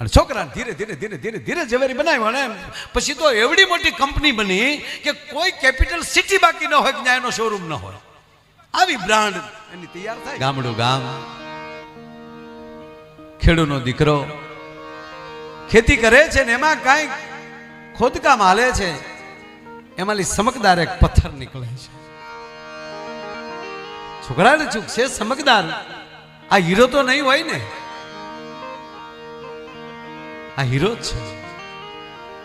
અને છોકરાને ધીરે ધીરે ધીરે ધીરે ધીરે ઝવેરી બનાવ્યો અને પછી તો એવડી મોટી કંપની બની કે કોઈ કેપિટલ સિટી બાકી ન હોય કે એનો શોરૂમ ન હોય. આવી બ્રાન્ડ એની તૈયાર થાય. ગામડું ગામ ખેડૂનો દીકરો ખેતી કરે છે ને એમાં કાંઈ ખોદકામ હાલે છે એમાંથી સમકદાર એક પથ્થર નીકળે છે. છોકરાને ચૂક છે? સમકદાર. આ હીરો તો નહીં હોય ને. આ હીરો જ છે.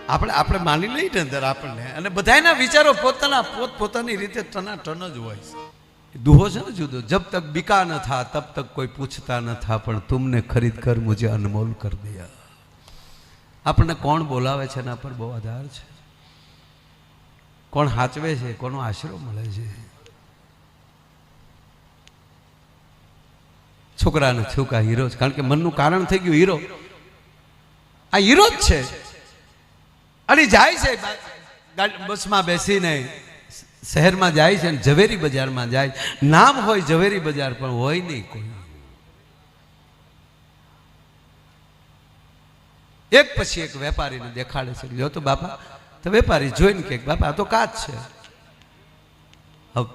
આપણે આપણે માની લઈએ અંદર આપણને. અને બધાના વિચારો પોતાના પોત પોતાની રીતે ટનાટન જ હોય છે. દુહો છે ને જુદો. જબ તક બિકા ન થા, તબ તક કોઈ પૂછતા ન થા, પણ તુમને ખરીદ કર મુજે અનમોલ કર દિયા. આપણને કોણ બોલાવે છે એના પર બહુ આધાર છે. કોણ હાચવે છે, કોનો આશરો મળે છે. છોકરાને થયું કે હીરો કારણ કે મનનું કારણ થઈ ગયું હીરો. આ હીરો જ છે. અને જાય છે બસમાં બેસીને શહેરમાં જાય છે ઝવેરી બજારમાં જાય. નામ હોય ઝવેરી બજાર, પણ હોય નહીં કોઈ. એક પછી એક વેપારીને દેખાડે છે. જો તો બાપા, તો વેપારી જોઈને કે બાપા, આ તો કાચ છે.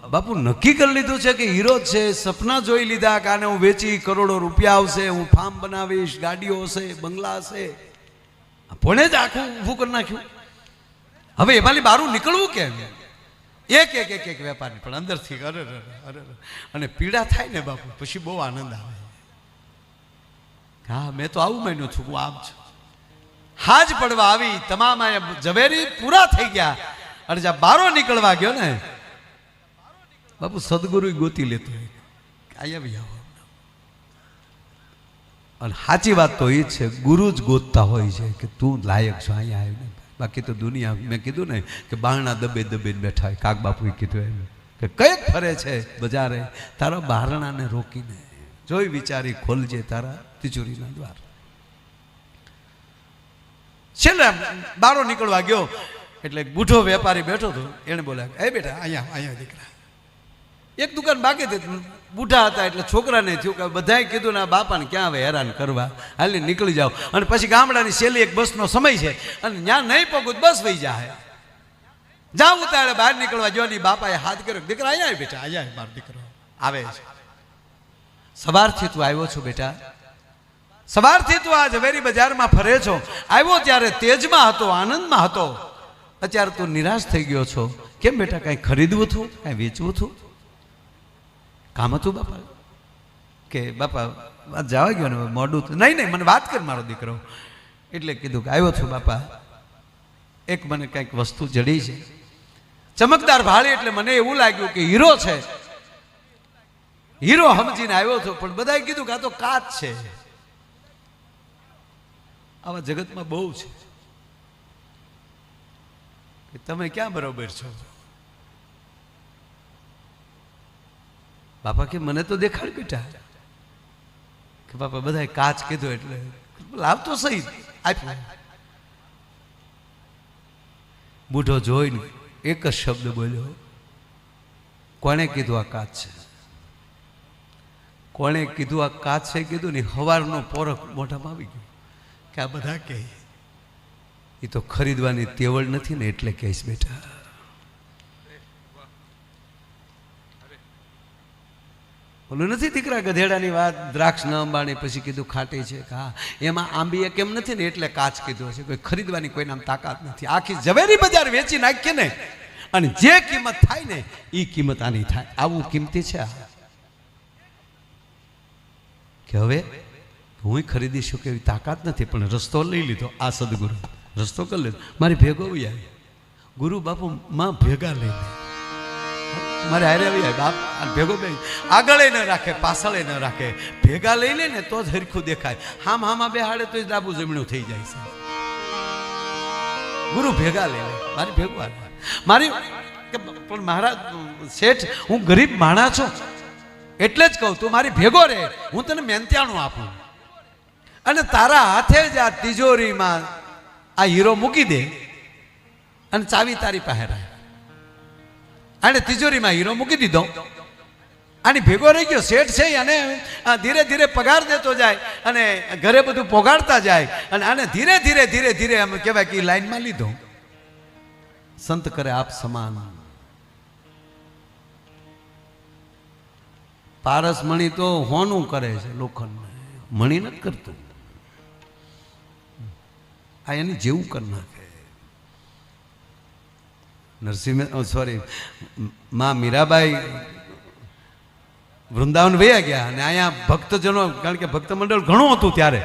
બાપુ નક્કી કરી લીધું છે કે હીરો છે. સપના જોઈ લીધા કાને હું વેચી કરોડો રૂપિયા આવશે, હું ફાર્મ બનાવીશ, ગાડીઓ હશે, બંગલા હશે. ભણે જ આખું ઊભું કરી નાખ્યું. હવે એમાંથી બહારું નીકળવું કેમ? એક એક એક એક વેપારી, પણ અંદરથી અરે અરે અરે. અને પીડા થાય ને બાપુ, પછી બહુ આનંદ આવે. હા, મેં તો આવું માન્યું છું, હું આમ છું. હાજ પડવા આવી, તમામ ઝવેરી પૂરા થઈ ગયા. અને જ્યાં બારો નીકળવા ગયો ને, બાપુ સદગુરુ ગોતી લેતો હોય. અહીંયા બી આવો અને સાચી વાત તો એ છે, ગુરુ જ ગોતતા હોય છે કે તું લાયક છો, અહીંયા આવીને. બાકી તો દુનિયા, મેં કીધું ને કે બારણા દબે દબીને બેઠા હોય. કાક બાપુએ કીધું એમ કે કંઈક ફરે છે બજારે, તારા બારણાને રોકીને. જોઈ વિચારી ખોલજે તારા તિજોરીના દ્વાર. છેલ્લે બારો નીકળવા ગયો, એટલે બુઢો વેપારી બેઠો હતો એણે બોલ્યા એ બેટા, અહીંયા અહીંયા દીકરા. એક દુકાન બાકી હતી બુઢા હતા એટલે છોકરાને થયું કે બધાએ કીધું ને આ બાપાને ક્યાં હવે હેરાન કરવા? હાલી નીકળી જાઓ. અને પછી ગામડાની છેલ્લી એક બસનો સમય છે, અને ત્યાં નહીં પગું બસ વહી જાય જાવ ઉતારે બહાર નીકળવા જો ની બાપાએ હાથ કર્યો દીકરા અહીંયા બેટા, અહીંયા મારો દીકરો. આવે છે. સવારથી તું આવ્યો છો બેટા? સવારથી તું આ ઝવેરી બજારમાં ફરે છો? આવ્યો ત્યારે તેજમાં હતો, આનંદમાં હતો. અત્યારે તું નિરાશ થઈ ગયો છો? કેમ બેટા, કાંઈ ખરીદવું હતું કાંઈ વેચવું હતું કામ હતું બાપા? કે બાપા વાત જવા ગયો ને મોડું તો નહીં નહીં, મને વાત કર મારો દીકરો. એટલે કીધું કે આવ્યો છું બાપા. એક મને કંઈક વસ્તુ જડી છે. ચમકદાર ભાળી એટલે મને એવું લાગ્યું કે હીરો છે. હીરો સમજીને આવ્યો છો, પણ બધાએ કીધું કે આ તો કાચ છે. આવા જગતમાં બહુ છે. તમે ક્યાં બરોબર છો? બાપા કે મને તો દેખાડ બેટા. કે બાપા બધાએ કાચ કીધું એટલે લાવતો સહી. આપ્યું. બુઢો જોઈને એક જ શબ્દ બોલ્યો. કોણે કીધું આ કાચ છે? કોણે કીધું આ કાચ છે કીધું ને હવારનો પોરખ મોઢામાં આવી ગયો. કે આ બધા કહે એ તો ખરીદવાની તેવડ નથી ને એટલે કહીશ બેટા. ઓલું નથી દીકરા ગધેડાની વાત? દ્રાક્ષ ન અંબાણી, પછી કીધું ખાટી છે. હા, એમાં આંબીએ કેમ નથી ને? એટલે કાચ કીધું છે. કોઈ ખરીદવાની કોઈ નામ તાકાત નથી. આખી ઝવેરી બજાર વેચી નાખીએ ને, અને જે કિંમત થાય ને એ કિંમત આની થાય. આવું કિંમતી છે કે હવે હું ખરીદી શકું એવી તાકાત નથી, પણ રસ્તો લઈ લીધો. આ સદગુરુ. રસ્તો કરી લીધો. મારી ભેગો આવી. ગુરુ બાપુ, માં ભેગા લઈ લે મારે હારે આવી બાપ ભેગો બે આગળ ન રાખે, પાછળ ન રાખે. ભેગા લઈ લે ને તો જ હરખું દેખાય. હામ, હામાં બેહાડે તો ડાબુ જમણું થઈ જાય છે. ગુરુ ભેગા લઈ લે. મારી ભેગું મારી પણ મારા શેઠ, હું ગરીબ માણા છું. એટલે જ કહું તું, મારી ભેગો રહે હું તને મેંત્યાણું આપું. અને તારા હાથે જ આ તિજોરીમાં આ હીરો મૂકી દે અને ચાવી તારી પાસે રહે અને તિજોરીમાં હીરો મૂકી દીધો. આની ભેગો રહી ગયો. શેઠ છે અને ધીરે ધીરે પગાર દેતો જાય અને ઘરે બધું પોગાડતા જાય. અને આને ધીરે ધીરે ધીરે ધીરે એમ કહેવાય કે લાઈનમાં લીધો. સંત કરે આપ સમાન. પારસ મણી તો હોનું કરે છે લોખંડ મણી નથી કરતું. આ એની જેવું કરી નાખે. નરસિંહ સોરી માં મીરાબાઈ વૃંદાવન વયા ગયા અને અહીંયા ભક્તજનો, કારણ કે ભક્ત મંડળ ઘણું હતું ત્યારે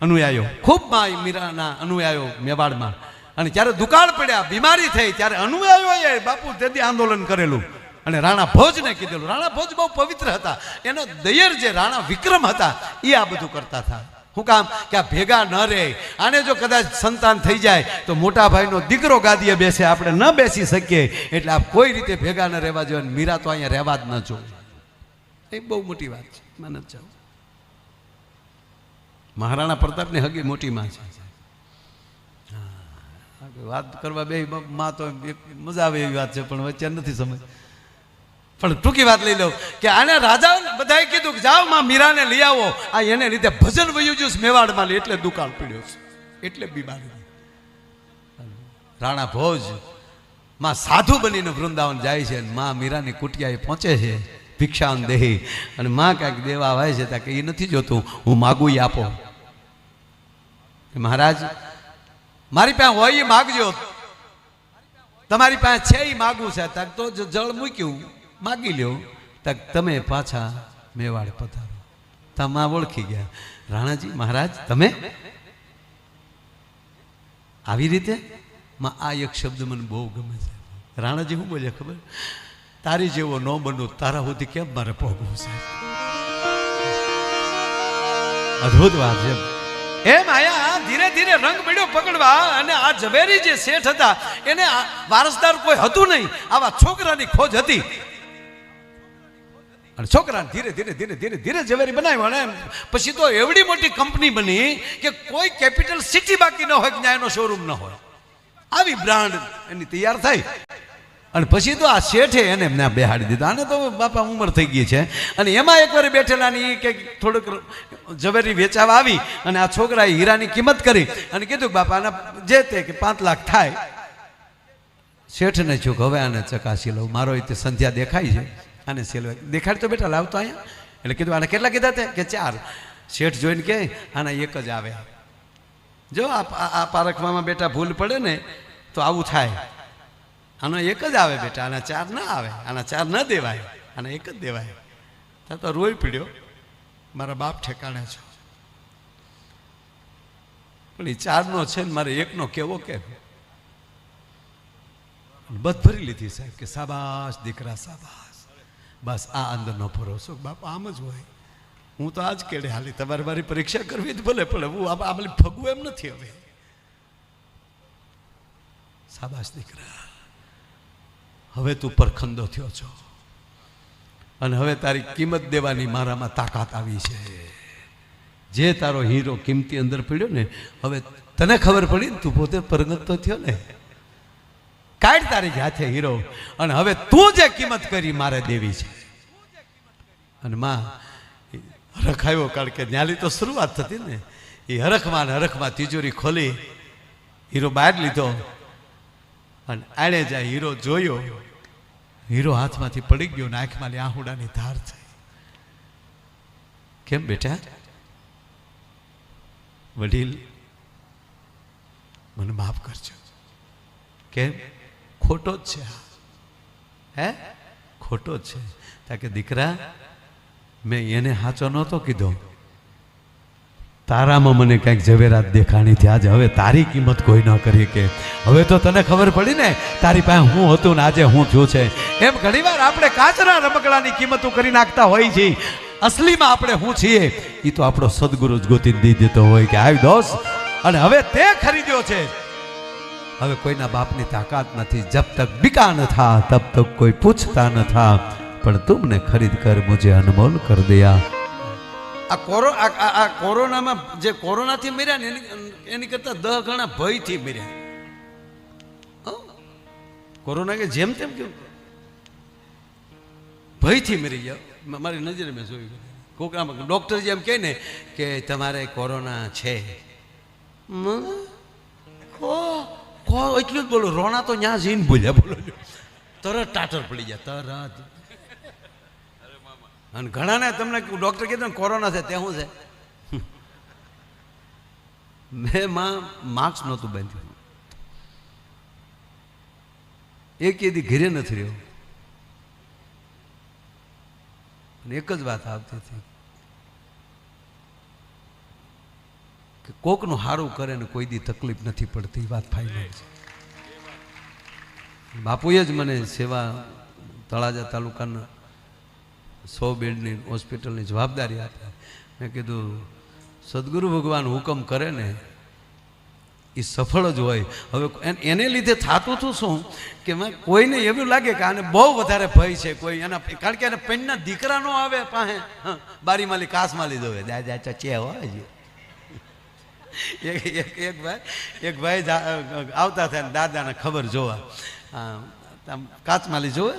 અનુયાયો ખૂબમાં મીરાના અનુયાયો મેવાડમાં. અને જ્યારે દુકાળ પડ્યા, બીમારી થઈ, ત્યારે અનુયાયોએ બાપુ તેથી આંદોલન કરેલું અને રાણા ભોજને કીધેલું. રાણા ભોજ બહુ પવિત્ર હતા. એનો દયર જે રાણા વિક્રમ હતા, એ આ બધું કરતા હતા. શું કામ? કે આ ભેગા ન રહે. આને જો કદાચ સંતાન થઈ જાય તો મોટા ભાઈનો દીકરો ગાદીએ બેસે આપણે ન બેસી શકીએ. એટલે આ કોઈ રીતે ભેગા ન રહેવા જોઈએ અને મીરા તો અહીંયા રહેવા જ ન જોઈએ. એ બહુ મોટી વાત છે. મને જ મહારાણા પ્રતાપની હગી મોટી માં છે. હા, વાત કરવા બે માં તો મજા આવે એવી વાત છે પણ વચ્ચે નથી સમજ. પણ ટૂંકી વાત લઈ લઉં કે આને રાજા બધાએ કીધું કે જાઓ માં મીરાને લઈ આવો. આ એને લીધે ભજન વયું જ્યુસ મેવાડમાં એટલે દુકાળ પડ્યો છે. એટલે બીમારી રાણા ભોજ, માં સાધુ બનીને વૃંદાવન જાય છે અને માં મીરાની કુટિયાએ પહોંચે છે, ભિક્ષાન દેહી. અને માં કાંઈક દેવા આવે છે ત્યાં કે એ નથી જોતું, હું માગું એ આપો મહારાજ, મારી પાસે હોય એ માગજો. તમારી પાસે છે એ માગવું છે તક તો જળ મૂક્યું. માગી લ્યો. તક તમે પાછા મેવાડ પધારો. તમા ઓળખી ગયા. રાણાજી મહારાજ, તમે? આવી રીતે? માં આ એક શબ્દ મને બહુ ગમે છે. રાણાજી શું બોલ્યા ખબર? તારી જેવો ન બનો તારા સુધી કેમ મારે પહોંચવું સાહેબ અદ્ભુત વાત છે. એમ આયા ધીરે ધીરે રંગ મળ્યો પકડવા અને આ ઝવેરી જે શેઠ હતા, એને વારસદાર કોઈ હતું નહીં. આવા છોકરાની ખોજ હતી. અને છોકરાને ધીરે ધીરે ધીરે ધીરે ધીરે ઝવેરી બનાવ્યો અને પછી તો એવડી મોટી કંપની બની કે કોઈ કેપિટલ સિટી બાકી ન હોય કે ત્યાં એનો શોરૂમ ન હોય. આવી બ્રાન્ડ એની તૈયાર થઈ. અને પછી તો આ શેઠે એને એમને બેહાડી દીધા. આને તો બાપા ઉંમર થઈ ગઈ છે. અને એમાં એકવાર બેઠેલાની કે થોડુંક ઝવેરી વેચાવા આવી અને આ છોકરાએ હીરાની કિંમત કરી અને કીધું બાપા, આના જે તે કે પાંચ લાખ થાય. શેઠને છું હવે આને ચકાસી લઉં. મારો એ સંધ્યા દેખાય છે. આને સેલવા. દેખાડ તો બેટા, લાવતો અહીંયા. એટલે કીધું, આને કેટલા કીધા તે? કે ચાર. શેઠ જોઈને કે, આના એક જ આવે જો આ પારખવામાં બેટા ભૂલ પડે ને, તો આવું થાય. આનો એક જ આવે બેટા, આના ચાર ના આવે, આના ચાર ન દેવાય, આના એક જ દેવાય. ત્યાં તો રોઈ પીડ્યો. મારા બાપ ઠેકાણે છો. પણ એ ચારનો છે ને, મારે એકનો કેવો કે? બધ ભરી લીધી સાહેબ કે સાબાશ દીકરા સાબાસ બસ, આ અંદરનો ભરોસો. બાપ, આમ જ હોય. હું તો આજ કેડે હાલી, તમારે મારી પરીક્ષા કરવી જ ભલે પડે હું આમ ફગવું એમ નથી હવે. સાબાસ દીકરા. હવે તું પરખંદો થયો છો. અને હવે તારી કિંમત દેવાની મારામાં તાકાત આવી છે. જે તારો હીરો કિંમતી અંદર પડ્યો ને, હવે તને ખબર પડી ને તું પોતે પરગત તો થયો ને? કાઢ તારી હાથે હીરો. અને હવે તું જે કિંમત કરી મારે દેવી છે. અને માં હરખાયો કારણ કે ન્યાલી તો શરૂઆત થતી ને. એ હરખમાં ને હરખમાં તિજોરી ખોલી, હીરો બહાર લીધો. અને આડે જાય હીરો જોયો. હીરો હાથમાંથી પડી ગયો ને આંખમાં આહુડાની ધાર થઈ. કેમ બેટા? વડીલ, મને માફ કરજો. કેમ? ખોટો જ છે હે? ખોટો જ છે. તા કે દીકરા, મેં એને સાચો નહોતો કીધો. તારામાં મને કંઈક ઝવેરાત દેખાણી થી આજે હવે તારી કિંમત કોઈ ન કરી કે. હવે તો તને ખબર પડી ને, તારી પાસે હું હતું ને આજે હું છું છે. એમ ઘણીવાર આપણે કાચના રમકડાની કિંમતો કરી નાખતા હોય છે અસલીમાં આપણે હું છીએ? એ તો આપણો સદગુરુ જ ગોતી દઈ દેતો હોય કે, આવી દોસ્ત. અને હવે તે ખરીદ્યો છે. હવે કોઈના બાપની તાકાત નથી. જબ તક બિકા ન થા, તબ તક કોઈ પૂછતા ન થા. પણ તુમને ખરીદ કર, મુજે અનમોલ કર દયા. આ કોરો, આ કોરોનામાં જે કોરોનાથી મર્યા ને, એની કરતા દહ ગણા ભયથી મર્યા? કોરોના કે જેમ તેમ કેવું ભયથી મરી ગયા. મારી નજરે મેં જોયું. કોકરામાં ડૉક્ટર જેમ કહે ને કે તમારે કોરોના છે. મ? કો કો એટલું જ બોલો, રોણા તો ત્યાં જઈને બોલ્યા, બોલો તરત ટાટર પડી જાય તરત. અને ઘણાને તમને ડૉક્ટર કીધું ને કોરોના છે, તે શું છે? મેં માં માસ્ક નહોતું બાંધ્યું. એક એદી ઘેરે નથી રહ્યો. એક જ વાત આવતી હતી. કે કોકનું સારું કરે ને કોઈ દી તકલીફ નથી પડતી વાત ફાઇનલ છે. બાપુએ જ મને સેવા તળાજા તાલુકાના સો બેડની હોસ્પિટલની જવાબદારી આપી. મેં કીધું સદગુરુ ભગવાન હુકમ કરે ને એ સફળ જ હોય. હવે એને લીધે થતું હતું શું? કે કોઈને એવું લાગે કે આને બહુ વધારે ભય છે કોઈ એના કારણ કે એને પેનના દીકરા નો આવે પાસે. હં, કાસ માલી જોવે દાદા ચચે હોય એક એક એક ભાઈ એક ભાઈ આવતા થાય દાદાને ખબર જોવા. કાચમાલી જોવે.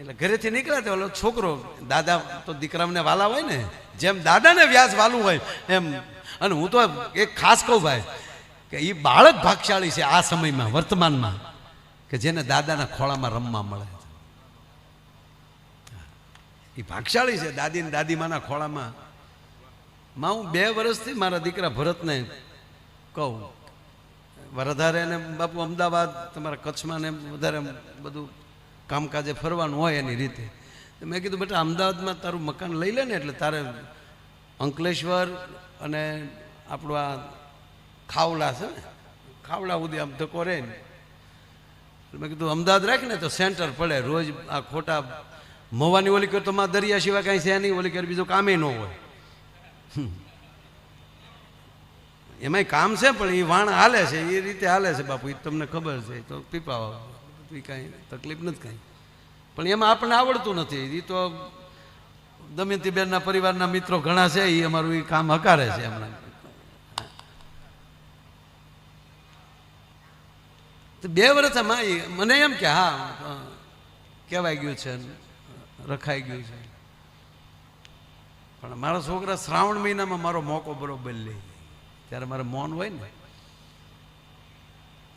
એટલે ઘરેથી નીકળ્યા તો ઓલો છોકરો, દાદા, તો દીકરાને વાલા હોય ને? જેમ દાદાને વ્યાસ વાલું હોય, એમ. અને હું તો એક ખાસ કહું ભાઈ, કે એ બાળક ભાગશાળી છે આ સમયમાં, વર્તમાનમાં, કે જેને દાદાના ખોળામાં રમવા મળે એ ભાગશાળી છે, દાદી ને દાદીમાના ખોળામાં માં હું બે વર્ષથી મારા દીકરા ભરતને કહું. વધારે એને બાપુ અમદાવાદ, તમારા કચ્છમાં ને વધારે બધું કામકાજે ફરવાનું હોય એની રીતે. મેં કીધું, બેટા, અમદાવાદમાં તારું મકાન લઈ લે ને એટલે તારે અંકલેશ્વર અને આપણું આ ખાવડા છે ને ખાવડા સુધી આમ ધક્કો રહે ને. મેં કીધું, અમદાવાદ રાખ ને તો સેન્ટર પડે, રોજ આ ખોટા, મવાની ઓલી કર તો માં દરિયા સિવાય કાંઈ છે નહીં, ઓલી કર બીજું કામે ન હોય. એમાંય કામ છે પણ એ વાણ હાલે છે એ રીતે હાલે છે બાપુ એ તમને ખબર છે તો પીપા એ કાંઈ તકલીફ નથી કાંઈ. પણ એમાં આપણને આવડતું નથી એ તો દમયંતીબેનના પરિવારના મિત્રો ઘણા છે એ અમારું એ કામ હકારે છે હમણાં. તો બે વર્ષમાં મને એમ કે હા અ, કહેવાય ગયું છે રખાઈ ગયું છે. પણ મારા છોકરા શ્રાવણ મહિનામાં મારો મોકો બરોબર લે. ત્યારે મારે મૌન હોય ને.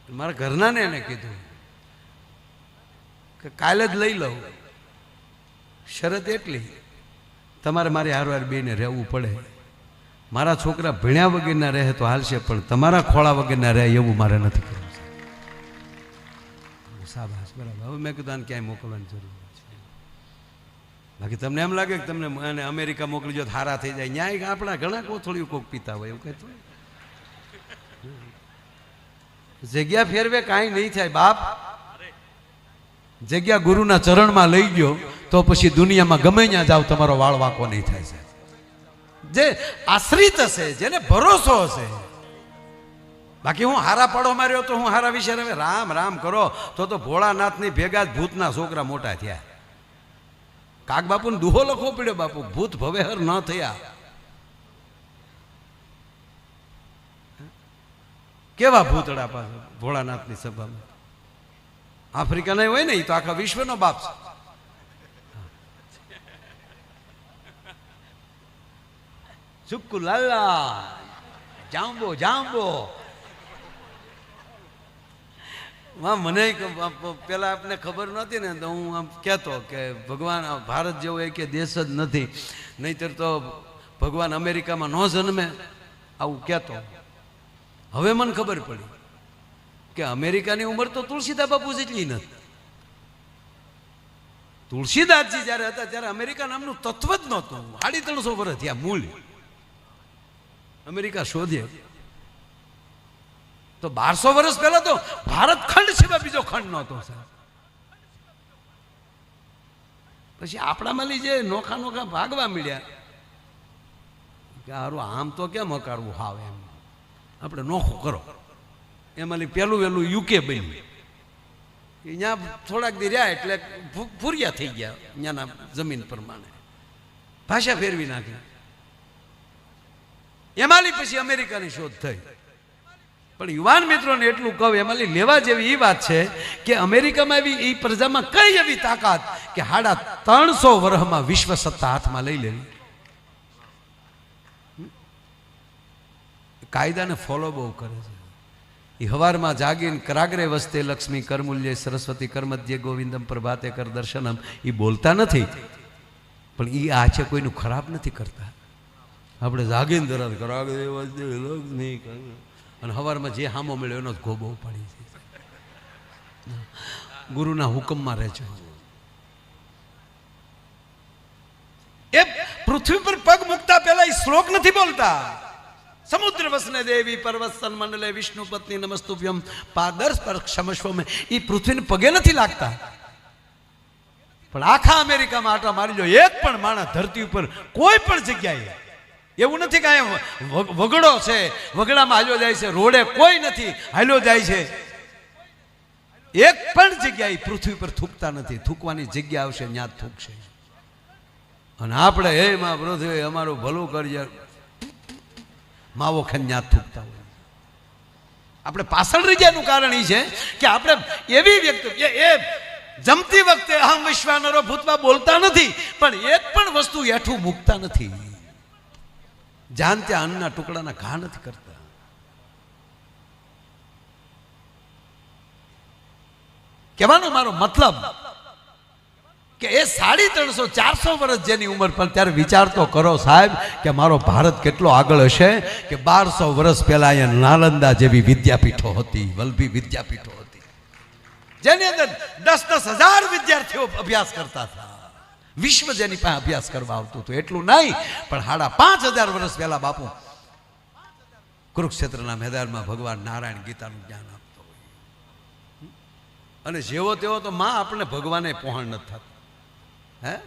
મારા ઘરનાને એને કીધું કે કાલે જ લઈ લઉં. શરત એટલી, તમારે મારી હારવાર બેને રહેવું પડે. મારા છોકરા ભણ્યા વગરના રહે તો હાલશે, પણ તમારા ખોળા વગરના રહે એવું મારે નથી કરવું. સાબાસ બરાબર. હવે મેં કીધું આને ક્યાંય મોકલવાની જરૂર બાકી તમને એમ લાગે કે તમને એને અમેરિકા મોકલી જો હારા થઈ જાય. ન્યાય આપણા ઘણા કોથળીઓ કોક પીતા હોય એવું કહેતું જગ્યા ફેરવે, કાંઈ નહીં થાય. બાપ, જગ્યા ગુરુના ચરણમાં લઈ ગયો તો પછી દુનિયામાં ગમે ત્યાં જાવ તમારો વાળ વાંકો નહીં થાય છે જે આશ્રિત હશે, જેને ભરોસો હશે. બાકી હું હારા પાડો માર્યો તો હું હારા વિશે હવે રામ રામ કરો. તો તો ભોળાનાથની ભેગા જ ભૂતના છોકરા મોટા થયા. કાક બાપુને દુહો લખવો પડ્યો, બાપુ, ભૂત ભવેહર ન થયા. કેવા ભૂતડા પાસે ભોળાનાથની સભામાં? નહીં હોય ને એ તો આખા વિશ્વનો બાપ છે. ચુક્કુ લાલા જાંબો જાંબો. માં મને પેલા આપને ખબર નહોતી ને, તો હું આમ કહેતો કે ભગવાન ભારત જેવો એક દેશ જ નથી. નહીતર તો ભગવાન અમેરિકામાં ન જન્મે, આવું કહેતો. હવે મને ખબર પડી કે અમેરિકાની ઉંમર તો તુલસીદા બાપુ જેટલી નથી. તુલસીદાસજી જ્યારે હતા, ત્યારે અમેરિકા નામનું તત્વ જ નહોતું. સાડી ત્રણસો વર્ષ થયા મૂળ અમેરિકા શોધે. તો બારસો વર્ષ પહેલા તો ભારત ખંડ સિવાય બીજો ખંડ નહોતો, સાહેબ. પછી આપણામાં જે નોખા નોખા ભાગવા મળ્યા, કે સારું આમ તો કેમ હકારવું હાવ એમ. આપણે નોખું કરો. એમાં પેલું વહેલું યુકે બન્યું. અહીંયા થોડાક દી રહ્યા એટલે ફૂર્યા થઈ ગયા અહીંયાના જમીન પ્રમાણે. ભાષા ફેરવી નાખી. એમાં પછી અમેરિકાની શોધ થઈ. પણ યુવાન મિત્રોને એટલું કહું એમાં લેવા જેવી એ વાત છે કે અમેરિકામાં એવી એ પ્રજામાં કઈ એવી તાકાત કે હાડા ત્રણસો વર્ષમાં વિશ્વ સત્તા હાથમાં લઈ લેવી? કાયદાને ફોલો બહુ કરે છે. એ હવારમાં જાગીને કરાગરે વસ્તે લક્ષ્મી કરમૂલ્ય સરસ્વતી કરમધ્ય ગોવિંદમ પ્રભાતે કર દર્શનમ. એ બોલતા નથી. પણ એ આ છે કોઈનું ખરાબ નથી કરતા. આપણે જાગીને તરત કરાગરે વસ્તે લક્ષ્મી અને હવારમાં જે હામો મળ્યો એનો જ ગોબો પડી છે. ગુરુના હુકમમાં રહેજો એ પૃથ્વી પર પગ મૂકતા પહેલા એ શ્લોક નથી બોલતા. સમુદ્ર વસને દેવી પર્વત સન્મંડલે વિષ્ણુ પત્ની નમસ્તુભ્યમ. પાદર પર ક્ષમસ્વ મેં એ પૃથ્વીને પગે નથી લાગતા. પણ આખા અમેરિકામાં આટા મારી લો. એક પણ માણસ ધરતી ઉપર કોઈ પણ જગ્યાએ એવું નથી કાંઈ વગડો છે, વગડામાં હાલ્યો જાય છે, રોડે કોઈ નથી, હાલ્યો જાય છે. એક પણ જગ્યાએ પૃથ્વી પર થૂકતા નથી, થૂકવાની જગ્યા આવશે, ત્યાં થૂકશે. અને આપણે, હે માં પૃથ્વી અમારું ભલું કરજે. માવો ખાઈને ત્યાં થૂકતા હોય. આપણે પાછળ રહી ગયાનું કારણ એ છે કે આપણે એવી વ્યક્તિ કે એ જમતી વખતે અહમ વિશ્વાનરો ભૂતમાં બોલતા નથી, પણ એક પણ વસ્તુ હેઠું મૂકતા નથી. જાન ત્યાં અન્નના ટુકડાના ઘા નથી કરતા. કહેવાનો મારો મતલબ કે એ સાડી ત્રણસો, ચારસો વર્ષ જેની ઉંમર, પણ ત્યારે વિચાર તો કરો સાહેબ કે મારો ભારત કેટલો આગળ હશે કે બારસો વર્ષ પહેલા અહીંયા નાલંદા જેવી વિદ્યાપીઠો હતી વલ્લભી વિદ્યાપીઠો હતી. જેની અંદર દસ દસ હજાર વિદ્યાર્થીઓ અભ્યાસ કરતા હતા. વિશ્વ જેની પાસે અભ્યાસ કરવા આવતું હતું, એટલું નહીં, પણ સાડા પાંચ હજાર વર્ષ પહેલા બાપુ કુરુક્ષેત્રના મેદાનમાં ભગવાન નારાયણ ગીતાનું જ્ઞાન આપતો હોય. અને જેવો તેવો તો માં આપણને ભગવાને પહોંચ નથી થતું. હે?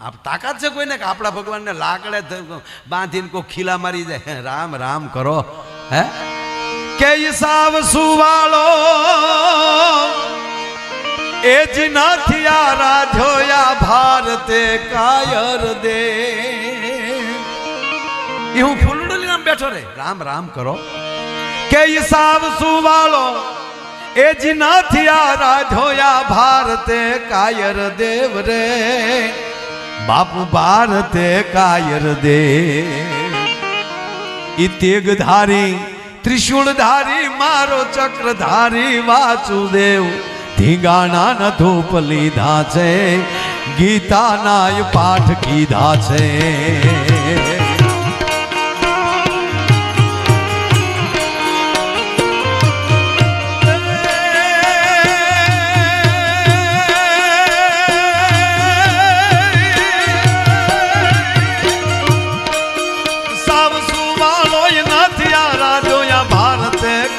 આપ તાકાત છે કોઈને કે આપણા ભગવાનને લાકડે બાંધીને કોઈ ખીલા મારી જાય? રામ રામ કરો. હે? કે સાવ સુવાળો એ જ નથી આ રાધોયા ભારતે કાયર દે એ હું ફૂલડું લઈને આમ બેઠો રે રામ રામ કરો કે સાવ સુવાળો એ જ નથી આ રાધોયા ભારતે કાયર દેવ રે બાપુ ભારતે કાયર દે ઈ તેગધારી ત્રિશુળધારી મારો ચક્રધારી વાસુદેવ ધીંગાણા ન ધૂપ લીધા છે ગીતાના પાઠ કીધા છે.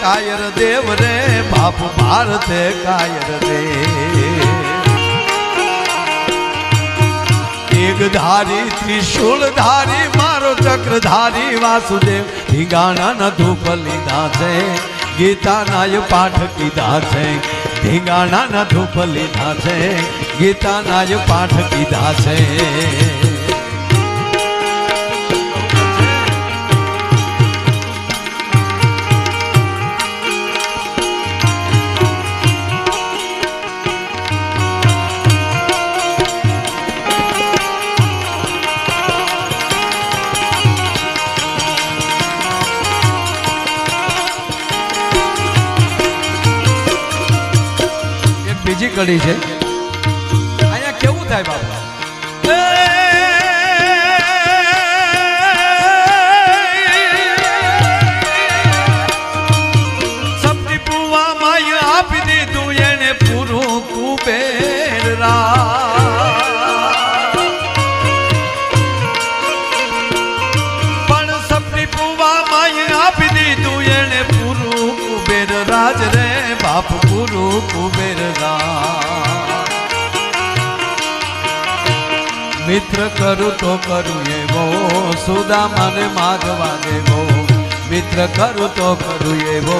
કાયર દેવ રે. બાપ ભારતે કાયર રે એક ધારી ત્રિશુલ ધારી, મારો ચક્રધારી વાસુદેવ. ધીંગાણા ન ધૂપ લીધા છે ગીતાના પાઠ કીધા છે. ધીંગાણા ન ધૂપ લીધા છે ગીતાના પાઠ કીધા છે. કડી છે. અહીંયા કેવું થાય બાપા? રાજ. રે બાપ ગુરુ દીધું મિત્ર કરું તો કરું એવો સુદામાને માધવા દેવો. મિત્ર કરું તો કરું એવો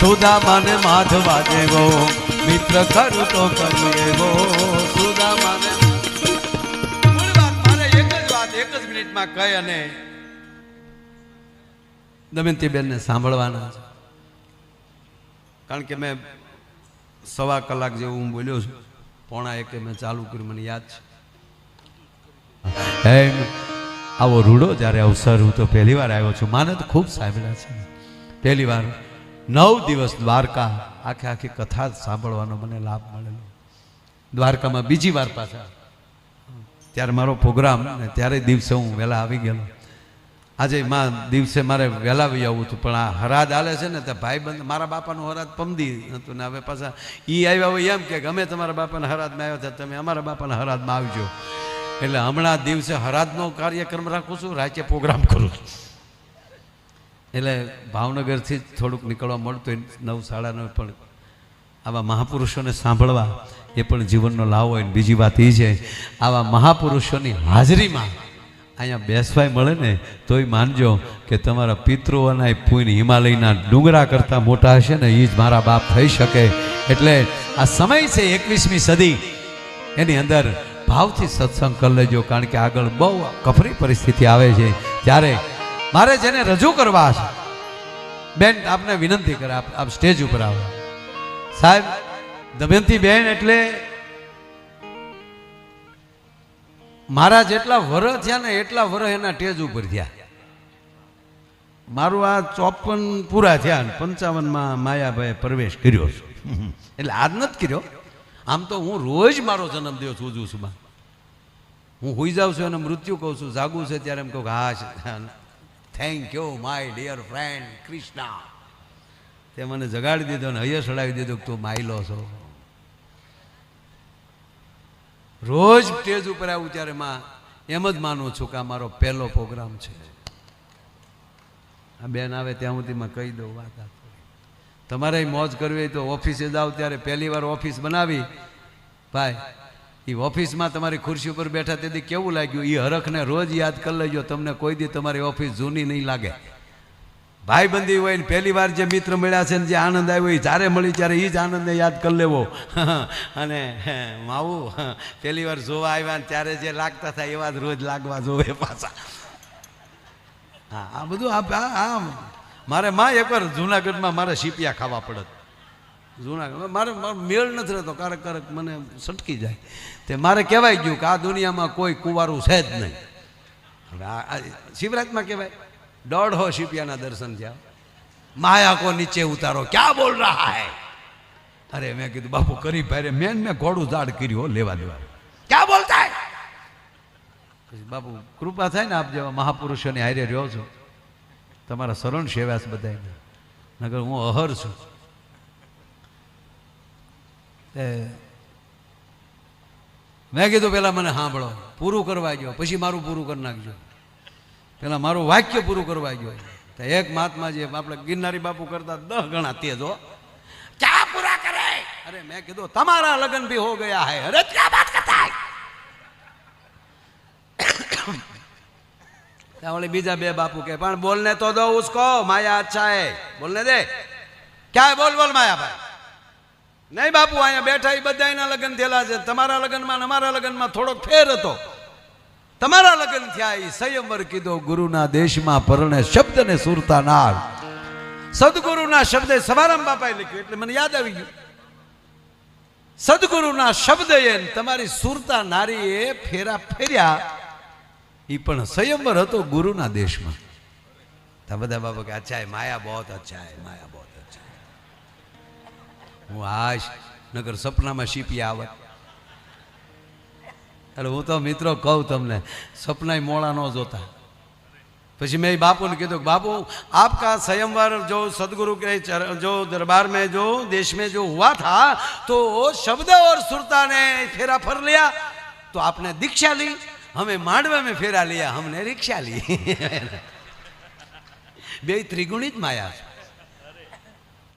સુદામાને માધવા દેવો. મિત્ર કરું તો કરું એવો વાત, મારે એક જ વાત, એક જ મિનિટમાં કહી અને દમયંતી બેનને સાંભળવાના છે. કારણ કે મેં સવા કલાક જેવું હું બોલ્યો છું. પોણા એકે મેં ચાલુ કર્યું, મને યાદ છે. એમ, આવો રૂડો જ્યારે અવસર હું તો પહેલી વાર આવ્યો છું. માને તો ખૂબ સાંભળ્યા છે. પહેલી વાર નવ દિવસ દ્વારકા આખે આખી કથા સાંભળવાનો મને લાભ મળેલો. દ્વારકામાં બીજી વાર પાછા. ત્યારે મારો પ્રોગ્રામ ને ત્યારે દિવસે હું વહેલા આવી ગયેલો. આજે માં દિવસે મારે વહેલા આવી આવવું હતું, પણ આ હરાદ હાલે છે ને તે ભાઈબંધ મારા બાપાનું હરાદ પમદી હતું ને, હવે પાછા એ આવ્યા હોય એમ કે અમે તમારા બાપાના હરાદમાં આવ્યા હતા, તમે અમારા બાપાના હરાદમાં આવજો. એટલે હમણાં દિવસે હરાજનો કાર્યક્રમ રાખું છું, રાતે પ્રોગ્રામ કરું છું. એટલે ભાવનગરથી થોડુંક નીકળવા મળતું નવ સાડા પણ આવા મહાપુરુષોને સાંભળવા એ પણ જીવનનો લાવો હોય બીજી વાત એ છે, આવા મહાપુરુષોની હાજરીમાં અહીંયા બેસવાય મળે ને તોય માનજો કે તમારા પિતૃઓના પુણ્ય હિમાલયના ડુંગરા કરતાં મોટા હશે ને એ જ મારા બાપ થઈ શકે. એટલે આ સમય છે એકવીસમી સદી. એની અંદર ભાવથી સત્સંગ કરી લેજો, કારણ કે આગળ બહુ કફરી પરિસ્થિતિ આવે છે. ત્યારે મારે જેને રજૂ કરવા છે, બેન, આપને વિનંતી કરે, આપ સ્ટેજ ઉપર આવો. સાહેબ, દમયંતી બેન એટલે મારા જેટલા વર થયા ને એટલા વર એના ટેજ ઉપર થયા. મારું આ ચોપન પૂરા થયા પંચાવનમાં માયાભાઈ પ્રવેશ કર્યો. એટલે આજ નથી કર્યો. આમ તો હું રોજ મારો જન્મદિવસ ઉજવું છું બા. હું હોઈ જાઉં છું અને મૃત્યુ કહું છું, જાગું છે ત્યારે એમ કહું હા thank you my dear friend Krishna તે મને જગાડી દીધો ને હૈયે ચડાવી દીધો તું માયલો છો. રોજ સ્ટેજ ઉપર આવું ત્યારે માં એમ જ માનું છું કે આ મારો પહેલો પ્રોગ્રામ છે. આ બેન આવે ત્યાં સુધીમાં કહી દઉં વાત તમારે મોજ કરવી હોય તો ઓફિસે જાઓ ત્યારે પહેલી વાર ઓફિસ બનાવી. ભાઈ એ ઓફિસમાં તમારી ખુરશી ઉપર બેઠા તેથી કેવું લાગ્યું? એ હરખને રોજ યાદ કરી લેજો, તમને કોઈ દી તમારી ઓફિસ જૂની નહીં લાગે. ભાઈબંધી હોય ને પહેલી વાર જે મિત્ર મળ્યા છે ને જે આનંદ આવ્યો એ જ્યારે મળી ત્યારે એ જ આનંદને યાદ કરી લેવો. અને માવું, પહેલી વાર જોવા આવ્યા ને ત્યારે જે લાગતા થાય એવા જ રોજ લાગવા જોવે પાછા. હા, આ બધું આ આ મારે માં એકવાર જુનાગઢમાં મારે શીપિયા ખાવા પડત જુનાગઢ મારે મેળ નથી રહેતો, કારક કારક મને સટકી જાય. તે મારે કહેવાય ગયું કે આ દુનિયામાં કોઈ કુંવારું છે જ નહીં. શિવરાજમાં કહેવાય, દોઢો શિપિયાના દર્શન થયા. માયા કો નીચે ઉતારો. ક્યાં બોલ રહા હૈ? અરે મેં કીધું, બાપુ, કરી ભાઈ મેન મેં ઘોડું ઝાડ કર્યું લેવા દેવા. ક્યાં બોલતા બાપુ, કૃપા થાય ને આપ જેવા મહાપુરુષોની હારે રહ્યો છો. તમારા શરણ સેવા છે બધાને નગર હું અહર છું. મેં કીધું પહેલાં મને સાંભળો, પૂરું કરવા ગયો, પછી મારું પૂરું કરી નાખજો. પહેલાં મારું વાક્ય પૂરું કરવા ગયો. તો એક મહાત્માજી આપણે ગિરનારી બાપુ કરતા દસ ગણા તેજ હો ક્યાં પૂરા કરે? અરે મેં કીધું, તમારા લગ્ન ભી હો ગયા હે, અરે ક્યાં બાત કરતા હે ત્યાં બીજા બે બાપુ કે પણ બોલને તો દો ઉસકો, માયા અચ્છા હે બોલને દે. ક્યાં બોલ બોલ માયા ભાઈ નહીં બાપુ, અહીંયા બેઠા એ બધાના લગ્ન થયેલા છે. તમારા લગ્નમાં અમારા લગ્નમાં થોડોક ફેર હતો. તમારા લગ્ન થયા એ સંયમર કીધો, ગુરુના દેશમાં પરણે શબ્દ ને સુરતા નાર સદગુરુના શબ્દે સવારામ બાપાએ લખ્યું, એટલે મને યાદ આવી ગયું. સદગુરુના શબ્દ એ તમારી સુરતા નારીએ ફેરા ફેર્યા. એ પણ સંયમર હતો ગુરુના દેશમાં તો બધા બાબા કે અચ્છા હે માયા બહોત અચ્છા હે માયા બહોત અચ્છા હે હું આશ નગર સપનામાં શીપી આવત એટલે હું તો મિત્રો કહું તમને સપનાય મોડા ન જોતા પછી મેં बापू ने कहा बापू आपका स्वयंवर जो सदगुरु के चर- जो दरबार में जो देश में जो हुआ था तो शब्द और सुरता ने फेरा फर लिया तो आपने दीक्षा ली हमें मांडवे में फेरा लिया हमने रिक्शा ली બે ત્રિગુણિત માયા છે